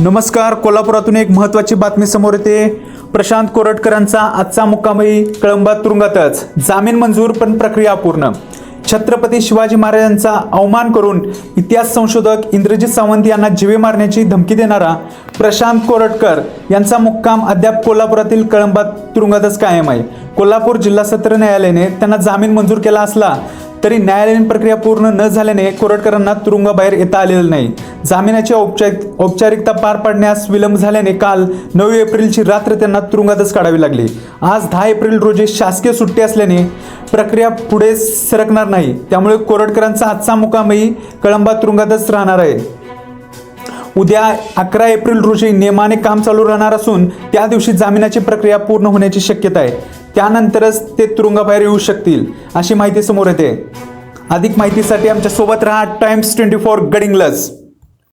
नमस्कार. कोल्हापुरातून एक महत्त्वाची बातमी समोर येते. प्रशांत कोरटकरांचा आजचा मुक्कामही कळंबा तुरुंगातच. जामीन मंजूर पण प्रक्रिया पूर्ण. छत्रपती शिवाजी महाराजांचा अवमान करून इतिहास संशोधक इंद्रजित सावंत यांना जीवे मारण्याची धमकी देणारा प्रशांत कोरटकर यांचा मुक्काम अद्याप कोल्हापुरातील कळंबा तुरुंगातच कायम आहे. कोल्हापूर जिल्हा सत्र न्यायालयाने त्यांना जामीन मंजूर केला असला तरी न्यायालयीन प्रक्रिया पूर्ण न झाल्याने कोरटकरांना तुरुंगाबाहेर येता आलेलं नाही. जामिनाची औपचारिक औपचारिकता पार पाडण्यास विलंब झाल्याने काल नऊ एप्रिलची रात्र त्यांना तुरुंगातच काढावी लागली. आज दहा एप्रिल रोजी शासकीय सुट्टी असल्याने प्रक्रिया पुढे सरकणार नाही. त्यामुळे कोरडकरांचा आजचा मुकामही कळंबा तुरुंगातच राहणार आहे. उद्या अकरा एप्रिल रोजी नियमाने काम चालू राहणार असून त्या दिवशी जामिनाची प्रक्रिया पूर्ण होण्याची शक्यता आहे. त्यानंतरच ते तुरुंगाबाहेर येऊ शकतील अशी माहिती समोर येते. अधिक माहितीसाठी आमच्यासोबत राहा टाइम्स ट्वेंटी फोर लस